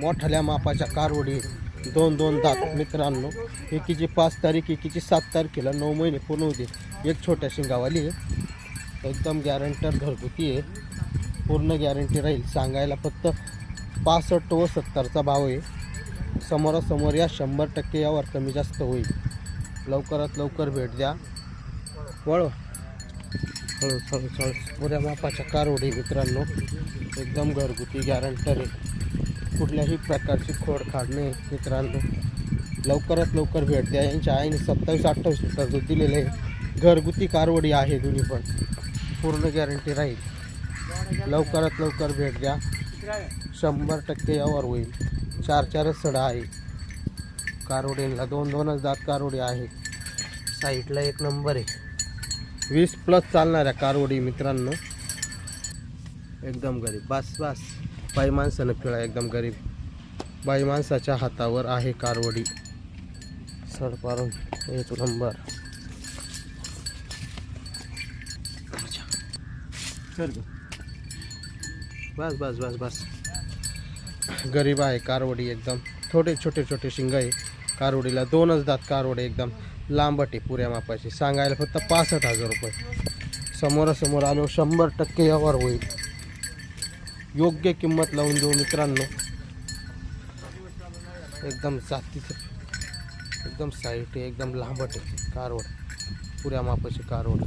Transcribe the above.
मोठ्याल्या मापाच्या कारवडी दोन दोन दात. मित्रांनो एकीची पाच तारीख एकीची सात तारखेला नऊ महिने पूर्ण होते. एक छोट्या शिंगावाली आहे. एकदम गॅरंटर घरगुती आहे. पूर्ण गॅरंटी राहील. सांगायला फक्त पासष्ट व सत्तरचा भाव आहे. समोरासमोर या शंभर टक्के यावर कमी जास्त होईल. लवकरात लवकर भेट द्या. वळ हळू हळू हळू. पुऱ्या मापाच्या कारवडी मित्रांनो एकदम घरगुती गॅरंटर आहे. कुठल्याही प्रकारची खोड काढणे मित्रांनो लवकरात लवकर भेट द्या यांच्या आईने सत्तावीस अठ्ठावीस लिटर दूध दिलेले आहे. घरगुती कारवडी आहे दोन्ही पण. पूर्ण गॅरंटी राहील. लवकरात लवकर भेट द्या. शंभर टक्के यावर होईल. चार चारच सडा आहे. कारवडींना दोन दोनच दात कारवडी आहे. साईडला एक नंबर आहे. वीस प्लस चालणाऱ्या कारवडी मित्रांनो. एकदम गरीब. बस बस. बाई माणसानं पिळा एकदम गरीब. बाई माणसाच्या हातावर आहे कारवडी. सड पारून एक नंबर. बस बस बस बस. गरीब आहे कारवडी एकदम. छोटे छोटे छोटे शिंग आहे. कारवडीला दोनच दात कारवडी एकदम. लांबट आहे पुऱ्या मापाची. सांगायला फक्त पासष्ट हजार रुपये. समोरासमोर आलो शंभर टक्के यावर होईल. योग्य किंमत लावून देऊ मित्रांनो. एकदम जातीचं एकदम साईट आहे एकदम लांबट आहे कारवड. पुऱ्या मापाची कारवड.